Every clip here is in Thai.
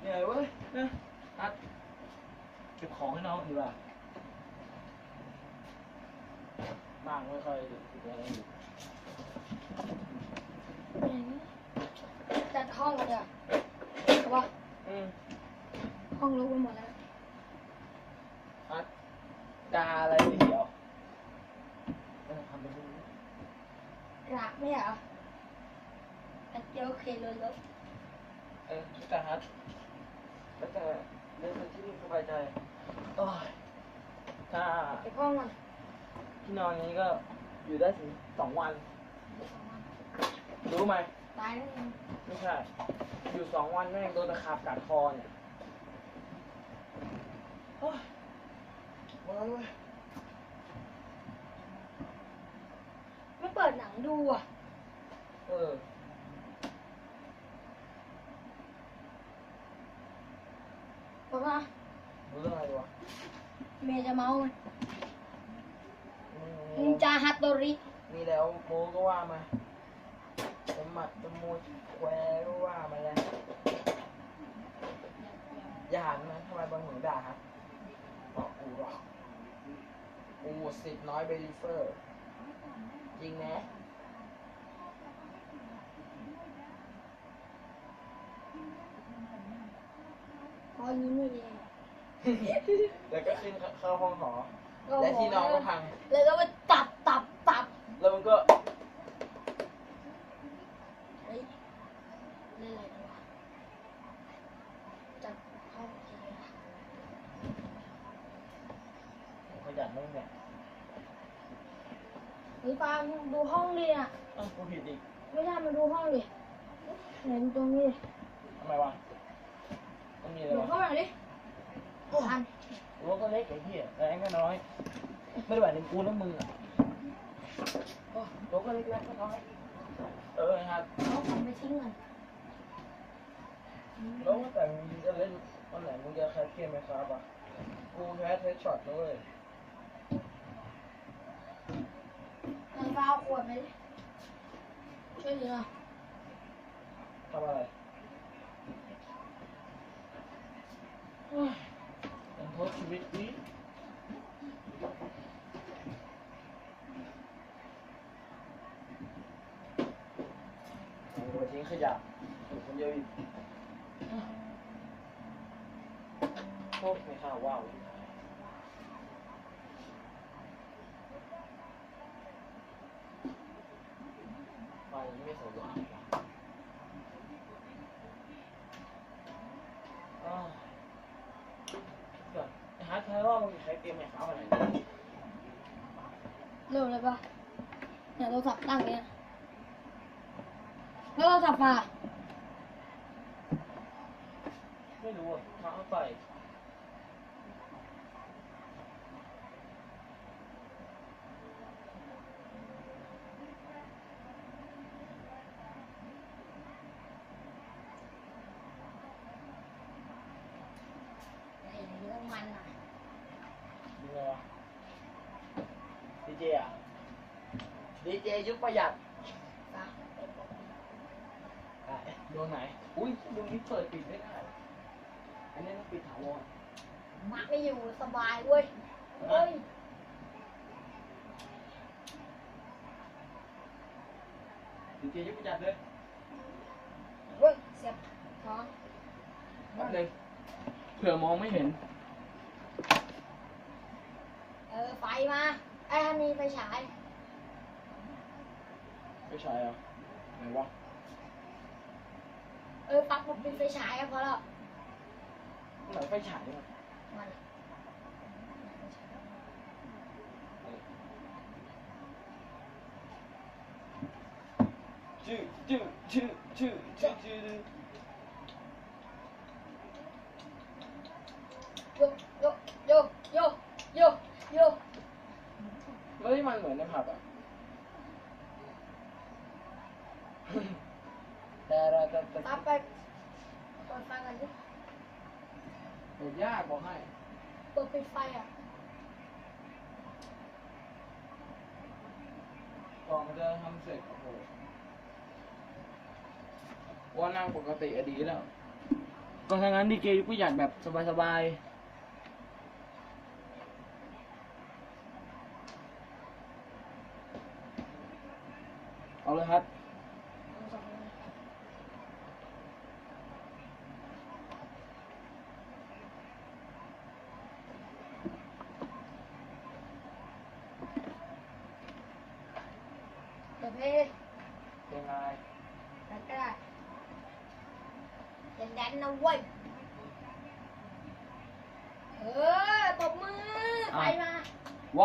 เหนื่อยเว้ยนะอัดเก็บของให้น้องดีกว่าบ้างไม่ค่อยติดอะไรอยู่จัดห้องกันเถอะใช่ปะอืมห้องรู้ไปหมดแล้ว อัดกาอะไรสีเขียวเออทำไปดูรักไม่เหรอแต่เดี๋ยวโอเคเลยแล้ว เออแต่ฮัทแล้วแต่เล่นที่นี่สบายใจโอ้ยถ้าเก็บห้องมันที่นอนนี้ก็อยู่ได้ถึงสองวัน รู้ไหมตายแล้วมึงไม่ใช่ อยู่สองวันแม่งโดนตะขาบกัดคอเนี่ยโอ้ยมาเลยไม่เปิดหนังดูอะ เออ บอก ว่ารู้เรื่องอะไรวะเมย์จะเมามันอืนิมนจาฮัตโตริมีแล้วโมก็ว่ามาจะหมัดจะมวยแควก็ว่ามาแล้วอย่าหันนะทำไมบางหนูด่าครับบอกกูหรอกกูสิทธิ์น้อยเบลิเฟอร์ จริงนะพ อยิ้มนี่เองแล้วก็ขึ้นเข้าห้องหอ และที่นอนก็พัง แล้วก็มาตับตับตับแล้วมันก็เฮ้ยเล่นอะไรกันวะจัดห้องโอเคอะขยันมึงเนี่ยเฮ้ยปามึงดูห้องดิอะเอ้ากูผิดอีกไม่ได้มาดูห้องดิไหนดูตรงนี้ดิทำไมวะต้องมีอะไร ดู วะ เข้ามาหน่อยดิ ทันก็เล็กไอ้เหี้ยแรงก็น้อย ไม่ได้หมายถึงกูนะมึงอะโอ้รั้วก็เล็กๆก็น้อย เออครับเอาของไปทิ้งกันแล้วแต่มึงจะเล่นวันไหนมึงจะแคสเกมไหมครับอะกูแคสเทสช็อตนะเว้ยเงินฟ้าเอาขวดไปช่วยเหลือทำอะไรเฮ้ย เป็นโทษชีวิตนี้เอาไปทิ้ ไอ้ฮาร์ดแท้ว่ามึงใช้เกมไหนครับอะไร เร็วเลยปะเนี่ยโทรศัพท์ตั้งเนี้ยแล้วโทรศัพท์มา ไม่รู้อ่ะมาเอาไป ยุคประหยัดนะอะดวงไหน อุ้ยดวงนี้เปิดปิดไม่ได้ อันนี้ต้องปิดถาวรมักไม่อยู่สบายเว้ยเฮ้ยดีเจยุคประหยัดเลยเว้ยเสียบท้องแป๊บนึงเผื่อมองไม่เห็น เออไฟมา ไอ้ฮันนี่ไฟฉาย ไม่ใช่อะไหนวะเออปักมันเป็นไฟฉายอะพอแล้วไหนไฟฉายอะมันชื่อชื่อชื่อชื่อชื่อชื่อโยโยโยโยโยโยไม่ได้มันเหมือนในผับอะ ต่แต่แต่แต่ตามไปเปิดไฟกันดิเปิดยากบอกให้ เปิดปิดไฟอะก่อนมันจะทำเสร็จโอ้โหว่านั่งปกติอะดีแล้ว ก็ถ้างั้นดีเจยุคประหยัดแบบสบายๆเอาเลยครับ เดี๋ยวเพลง ยังไง แล้วก็ได้เดนแดนนะเว้ยเออตบมือไปมา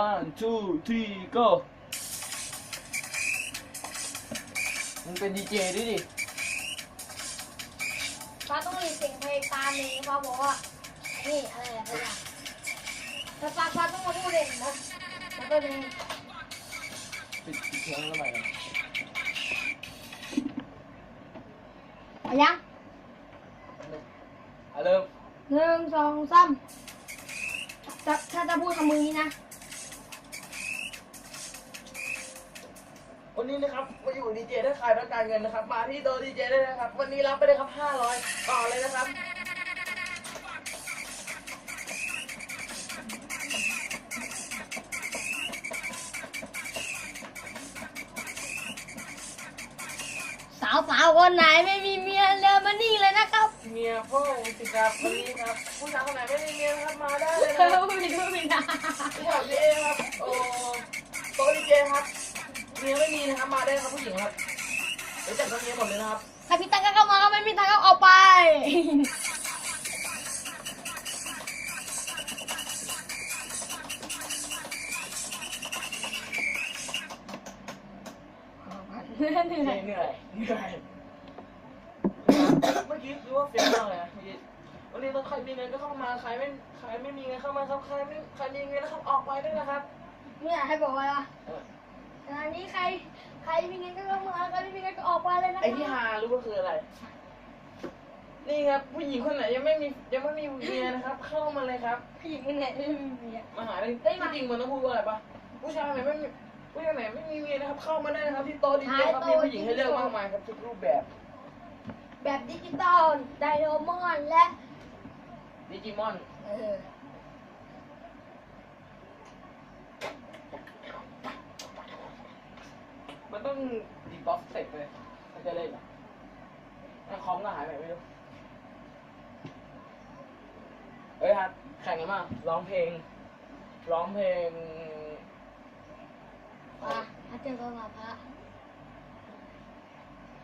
one two three go มึงเป็นดีเจด้วยดิฟ้าต้องรีเสียงเพลงตามนี้ฟ้าบอกว่านี่อะไรอะไรอะแต่ฟ้าฟ้าต้องมาพูดเองนะแล้วก็เพลงปิดปิดเพลงแล้วไปเลย อายังเอาเริ่มหนึ่งสองสามถ้าถ้าจะพูดทำมือนี้นะวันนี้นะครับมาอยู่ดีเจได้ขายต้องการเงินนะครับ มาที่โตดีเจได้นะครับ วันนี้รับไปเลยครับ 500 ต่อเลยนะครับ สาวสาวๆคนไหนไม่มีเมียเดิ นมานี่เลยนะครับเมียพ่อสิครับวันนี้ครับ ผู้ชายคนไหนไม่มีเมียนะครับมาได้เลยเอนะครับอไม่ดูไม่ได้ที่แถวนี้เองครับโอ้โตดีเจครับเมียไม่มีนะครับมาได้ครับผู้หญิงครับเดี๋ยวจัดกับเมียหมดเลยนะครับใครมีตังค์ก็เข้ามาก็ไม่มีตังค์ก็ออกไป เหนื่อยเหนื่อยเหนื่อยเหนื่อยเมื่อ กี้รู้ว่าเฟี้ยวมากเลยนะเมื่อกี้วันนี้ต้องใครมีเงินก็เข้ามาใครไม่ใครไม่มีเงินเข้ามาครับใครไม่ใครมีเงินแล้วครับออกไปด้วยนะครับไม่อยากให้บอกว่าเอองานนี้ใคร ใครมีเงินก็เข้ามาใครไม่มีเงินก็ออกไปเลยนะไอ้ที่ฮารู้ว่าคืออะไร นี่ครับผู้หญิงคนไหนยังไม่มียังไม่มีเมียนะครับ เข้ามาเลยครับผู้หญิงคนไหนไม่มีเมียมาหาได้เฮ้ยจริงๆมันต้องพูดว่าอะไรปะผู้ชายไหนไม่มีผู้ชายไหนไม่มีเมียนะครับ เข้ามาได้นะครับที่โต๊ะดีเจครับมีผู้หญิงให้เลือกมากมายครับทุกรูปแบบ แบบดิจิตอลไดโนมอนและ ดิจิมอน เออ มันต้องดีบ็อกเสร็จเลยมันจะเล่นอะไอ้คอมก็หายไปไม่รู้ เอ้ยครับแข่งกันมาร้องเพลง ร้องเพลง พระพระเจ้าก็มาพระ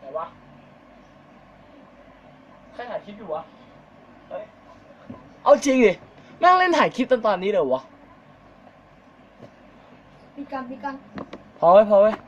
ไหนวะ ใครถ่ายคลิปอยู่วะ เฮ้ย เอาจริงดิแม่งเล่นถ่ายคลิปตอนตอนนี้เลยวะมีกันมีกัน พอไว้พอไว้